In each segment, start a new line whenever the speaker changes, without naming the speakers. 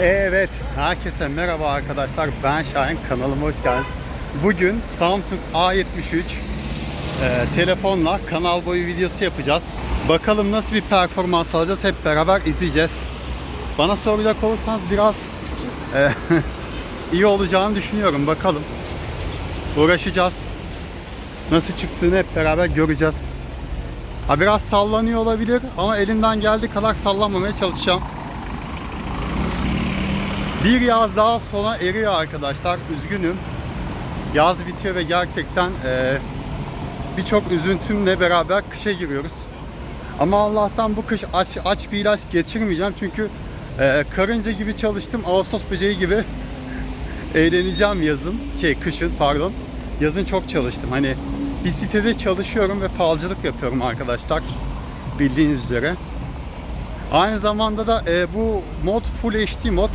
Evet, herkese merhaba arkadaşlar. Ben Şahin, kanalıma hoş geldiniz. Bugün Samsung A73 e, telefonla kanal boyu videosu yapacağız. Bakalım nasıl bir performans alacağız hep beraber izleyeceğiz. Bana soracak olursanız biraz e, iyi olacağını düşünüyorum. Bakalım. Uğraşacağız. Nasıl çıktığını hep beraber göreceğiz. Ha biraz sallanıyor olabilir ama elimden geldiği kadar sallanmamaya çalışacağım. Bir yaz daha sona eriyor arkadaşlar. Üzgünüm. Yaz bitiyor ve gerçekten eee, birçok üzüntümle beraber kışa giriyoruz. Ama Allah'tan bu kış aç, aç bir ilaç geçirmeyeceğim. Çünkü eee, karınca gibi çalıştım. Ağustos böceği gibi eğleneceğim yazın. Şey kışın pardon. Yazın çok çalıştım. Hani bir sitede çalışıyorum ve falcılık yapıyorum arkadaşlar. Bildiğiniz üzere. Aynı zamanda da e, bu mod Full HD mod.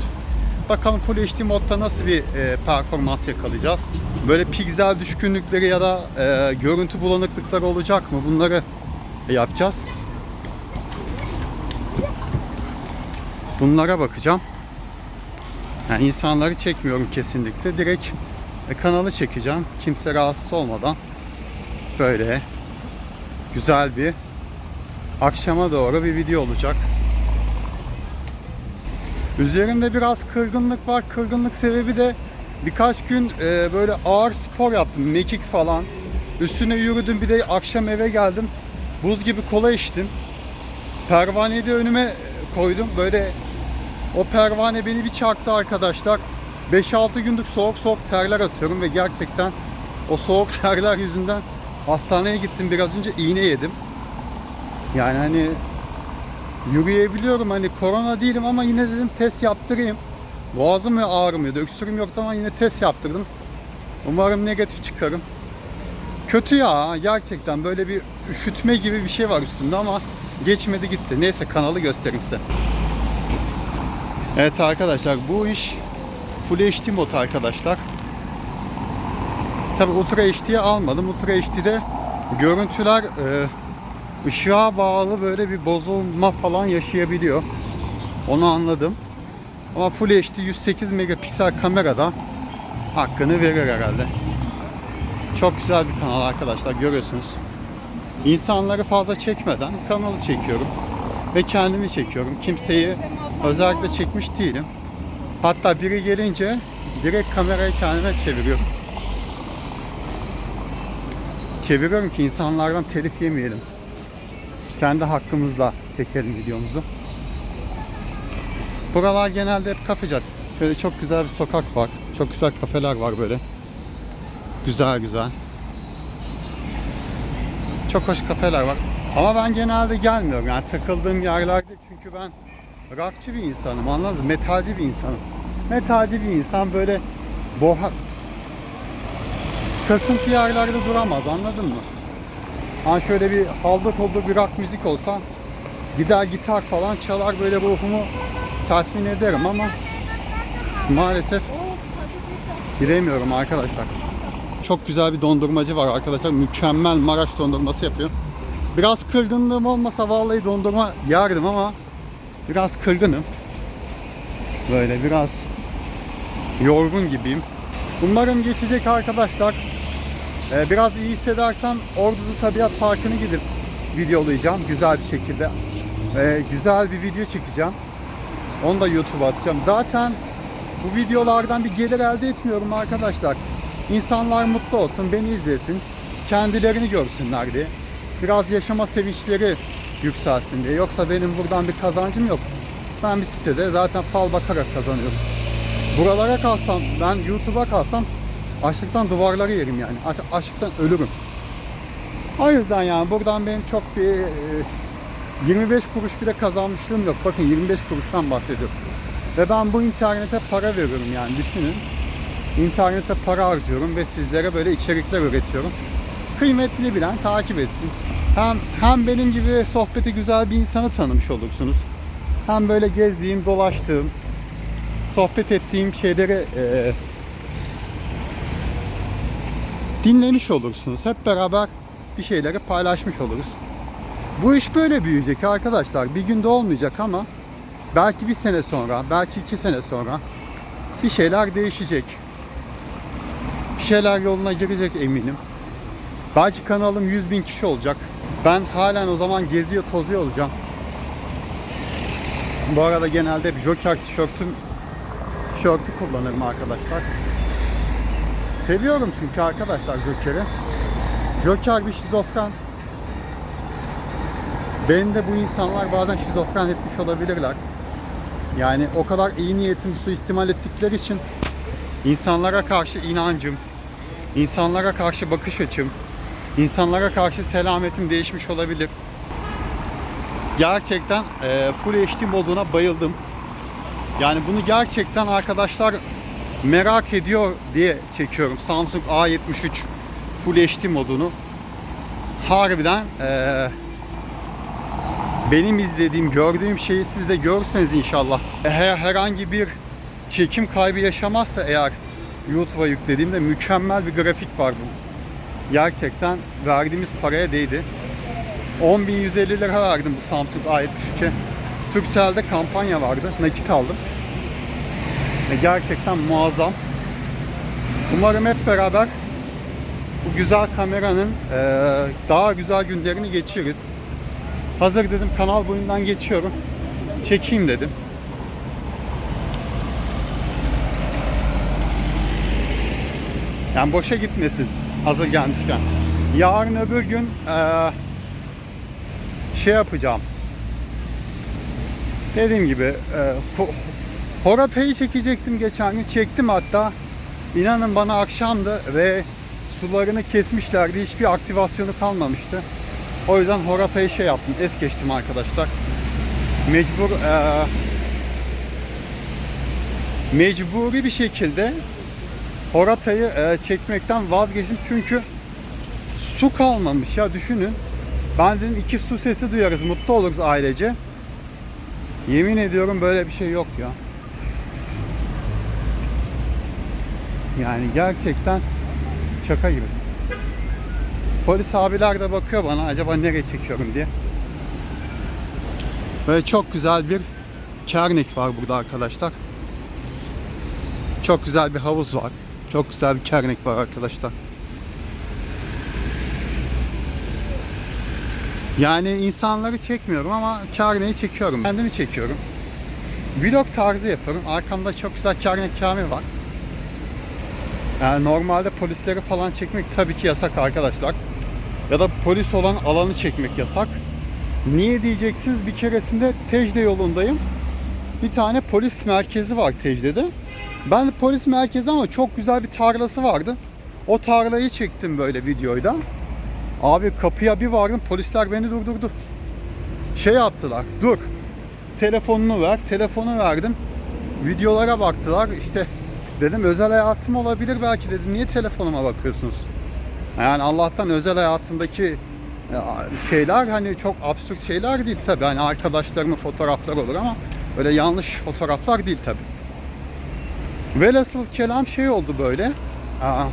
Bakalım Full HD modda nasıl bir e, performans yakalayacağız. Böyle piksel düşkünlükleri ya da e, görüntü bulanıklıkları olacak mı? Bunları yapacağız. Bunlara bakacağım. Yani insanları çekmiyorum kesinlikle. Direkt e, kanalı çekeceğim. Kimse rahatsız olmadan. Böyle güzel bir akşama doğru bir video olacak. Üzerimde biraz kırgınlık var. Kırgınlık sebebi de birkaç gün e, böyle ağır spor yaptım. Mekik falan. Üstüne yürüdüm. Bir de akşam eve geldim. Buz gibi kola içtim. Pervaneyi de önüme koydum. Böyle o pervane beni bir çarptı arkadaşlar. 5-6 gündür soğuk soğuk terler atıyorum ve gerçekten o soğuk terler yüzünden hastaneye gittim. Biraz önce iğne yedim. Yani hani yürüyebiliyorum hani korona değilim ama yine dedim test yaptırayım. Boğazım ağrımıyordu. Öksürüm yoktu ama yine test yaptırdım. Umarım negatif çıkarım. Kötü ya gerçekten böyle bir üşütme gibi bir şey var üstümde ama geçmedi gitti. Neyse kanalı göstereyim size. Evet arkadaşlar bu iş Full HD mod arkadaşlar. Tabi Ultra HD'ye almadım. Ultra HD'de görüntüler e, ışığa bağlı böyle bir bozulma falan yaşayabiliyor. Onu anladım. Ama Full HD 108 megapiksel kamerada hakkını verir herhalde. Çok güzel bir kanal arkadaşlar görüyorsunuz. İnsanları fazla çekmeden kanalı çekiyorum. Ve kendimi çekiyorum. Kimseyi özellikle çekmiş değilim. Hatta biri gelince direkt kamerayı kendime çeviriyorum. Çeviriyorum ki insanlardan telif yemeyelim kendi hakkımızla çekelim videomuzu. Buralar genelde hep kafecad. Böyle çok güzel bir sokak var. Çok güzel kafeler var böyle. Güzel güzel. Çok hoş kafeler var. Ama ben genelde gelmiyorum yani takıldığım yerlerde çünkü ben rockçı bir insanım anladınız mı? Metalci bir insanım. Metalci bir insan böyle boha kasıntı yerlerde duramaz anladın mı? Hani şöyle bir haldır holdur bir rock müzik olsa gider gitar falan çalar böyle ruhumu tatmin ederim ama maalesef giremiyorum arkadaşlar. Çok güzel bir dondurmacı var arkadaşlar. Mükemmel Maraş dondurması yapıyor. Biraz kırgınlığım olmasa vallahi dondurma yerdim ama biraz kırgınım. Böyle biraz yorgun gibiyim. Umarım geçecek arkadaşlar. Ee, biraz iyi hissedersem Ordu'da Tabiat Parkı'nı gidip videolayacağım güzel bir şekilde. Ee, güzel bir video çekeceğim. Onu da YouTube'a atacağım. Zaten bu videolardan bir gelir elde etmiyorum arkadaşlar. İnsanlar mutlu olsun, beni izlesin, kendilerini görsünler diye. Biraz yaşama sevinçleri yükselsin diye. Yoksa benim buradan bir kazancım yok. Ben bir sitede zaten fal bakarak kazanıyorum. Buralara kalsam, ben YouTube'a kalsam Açlıktan duvarları yerim yani. Aç, açlıktan ölürüm. O yüzden yani buradan benim çok bir e, 25 kuruş bile kazanmışlığım yok. Bakın 25 kuruştan bahsediyorum. Ve ben bu internete para veriyorum yani düşünün. İnternete para harcıyorum ve sizlere böyle içerikler üretiyorum. Kıymetini bilen takip etsin. Hem, hem benim gibi sohbeti güzel bir insanı tanımış olursunuz. Hem böyle gezdiğim, dolaştığım, sohbet ettiğim şeyleri e, dinlemiş olursunuz. Hep beraber bir şeyleri paylaşmış oluruz. Bu iş böyle büyüyecek arkadaşlar. Bir günde olmayacak ama belki bir sene sonra, belki iki sene sonra bir şeyler değişecek. Bir şeyler yoluna girecek eminim. Belki kanalım 100 bin kişi olacak. Ben halen o zaman geziyor tozuyor olacağım. Bu arada genelde bir Joker tişörtüm tişörtü kullanırım arkadaşlar. Seviyorum çünkü arkadaşlar Joker'i. Joker bir şizofren. Beni de bu insanlar bazen şizofren etmiş olabilirler. Yani o kadar iyi niyetimi suistimal ettikleri için insanlara karşı inancım, insanlara karşı bakış açım, insanlara karşı selametim değişmiş olabilir. Gerçekten e, Full HD moduna bayıldım. Yani bunu gerçekten arkadaşlar merak ediyor diye çekiyorum. Samsung A73 Full HD modunu. Harbiden e, benim izlediğim, gördüğüm şeyi siz de görürseniz inşallah. Her, herhangi bir çekim kaybı yaşamazsa eğer YouTube'a yüklediğimde mükemmel bir grafik var bu. Gerçekten verdiğimiz paraya değdi. 10.150 lira verdim bu Samsung A73'e. Turkcell'de kampanya vardı. Nakit aldım. Gerçekten muazzam. Umarım hep beraber bu güzel kameranın eee, daha güzel günlerini geçiririz. Hazır dedim kanal boyundan geçiyorum. Çekeyim dedim. Yani boşa gitmesin hazır gelmişken. Yarın öbür gün eee, şey yapacağım. Dediğim gibi eee Ho- Horata'yı çekecektim geçen gün. Çektim hatta. İnanın bana akşamdı ve sularını kesmişlerdi. Hiçbir aktivasyonu kalmamıştı. O yüzden Horata'yı şey yaptım. Es geçtim arkadaşlar. Mecbur eee, mecburi bir şekilde Horata'yı eee, çekmekten vazgeçtim. Çünkü su kalmamış ya düşünün. Ben dedim iki su sesi duyarız, mutlu oluruz ailece. Yemin ediyorum böyle bir şey yok ya. Yani gerçekten şaka gibi. Polis abiler de bakıyor bana acaba nereye çekiyorum diye. Böyle çok güzel bir kernik var burada arkadaşlar. Çok güzel bir havuz var. Çok güzel bir kernik var arkadaşlar. Yani insanları çekmiyorum ama kerneyi çekiyorum. Kendimi çekiyorum. Vlog tarzı yaparım. Arkamda çok güzel kernek kami var. Yani normalde polisleri falan çekmek tabii ki yasak arkadaşlar. Ya da polis olan alanı çekmek yasak. Niye diyeceksiniz? Bir keresinde Tecde yolundayım. Bir tane polis merkezi var Tecde'de. Ben de polis merkezi ama çok güzel bir tarlası vardı. O tarlayı çektim böyle videoyla. Abi kapıya bir vardım polisler beni durdurdu. Şey yaptılar. Dur. Telefonunu ver. Telefonu verdim. Videolara baktılar. İşte dedim özel hayatım olabilir belki dedim. Niye telefonuma bakıyorsunuz? Yani Allah'tan özel hayatındaki ya, şeyler hani çok absürt şeyler değil tabi. Hani arkadaşlarımın fotoğrafları olur ama öyle yanlış fotoğraflar değil tabi. Velhasıl kelam şey oldu böyle. Aa,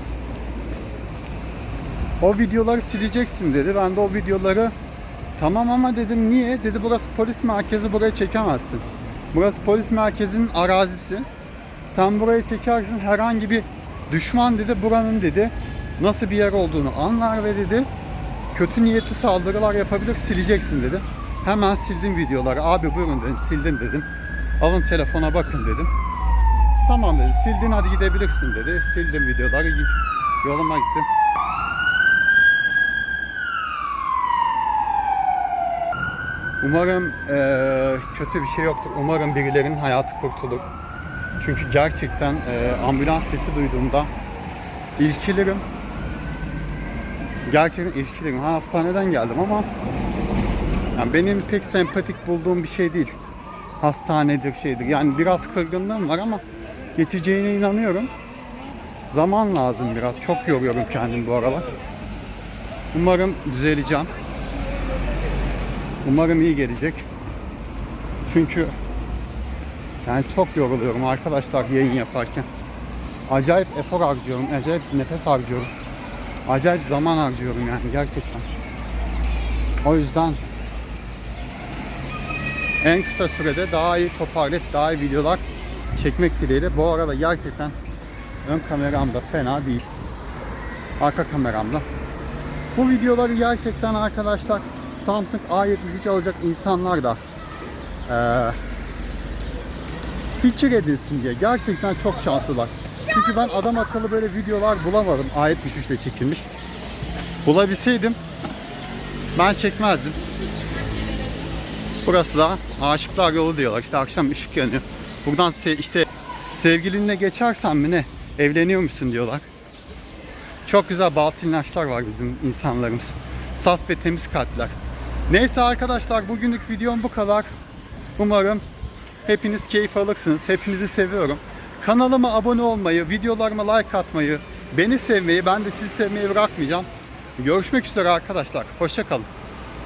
o videoları sileceksin dedi. Ben de o videoları tamam ama dedim niye? Dedi burası polis merkezi burayı çekemezsin. Burası polis merkezinin arazisi. Sen burayı çekersin herhangi bir düşman dedi buranın dedi nasıl bir yer olduğunu anlar ve dedi kötü niyetli saldırılar yapabilir sileceksin dedi. Hemen sildim videoları. Abi buyurun dedim sildim dedim. Alın telefona bakın dedim. Tamam dedi sildin hadi gidebilirsin dedi. Sildim videoları yoluma gittim. Umarım eee, kötü bir şey yoktur. Umarım birilerinin hayatı kurtulur. Çünkü gerçekten eee, ambulans sesi duyduğumda irkilirim. Gerçekten irkilirim. Ha, hastaneden geldim ama yani benim pek sempatik bulduğum bir şey değil. Hastanedir şeydir. Yani biraz kırgınlığım var ama geçeceğine inanıyorum. Zaman lazım biraz. Çok yoruyorum kendimi bu aralar. Umarım düzeleceğim. Umarım iyi gelecek. Çünkü yani çok yoruluyorum arkadaşlar yayın yaparken. Acayip efor harcıyorum, acayip nefes harcıyorum. Acayip zaman harcıyorum yani gerçekten. O yüzden en kısa sürede daha iyi toparlayıp daha iyi videolar çekmek dileğiyle. Bu arada gerçekten ön kameram da fena değil. Arka kameram da. Bu videoları gerçekten arkadaşlar Samsung A73 alacak insanlar da eee fikir edilsin diye. Gerçekten çok şanslılar. Çünkü ben adam akıllı böyle videolar bulamadım. Ayet düşüşle çekilmiş. Bulabilseydim ben çekmezdim. Burası da aşıklar yolu diyorlar. İşte akşam ışık yanıyor. Buradan se- işte sevgilinle geçersen mi ne? Evleniyor musun diyorlar. Çok güzel batıl inançlar var bizim insanlarımız. Saf ve temiz kalpler. Neyse arkadaşlar bugünlük videom bu kadar. Umarım hepiniz keyif alırsınız. Hepinizi seviyorum. Kanalıma abone olmayı, videolarıma like atmayı, beni sevmeyi, ben de sizi sevmeyi bırakmayacağım. Görüşmek üzere arkadaşlar. Hoşçakalın.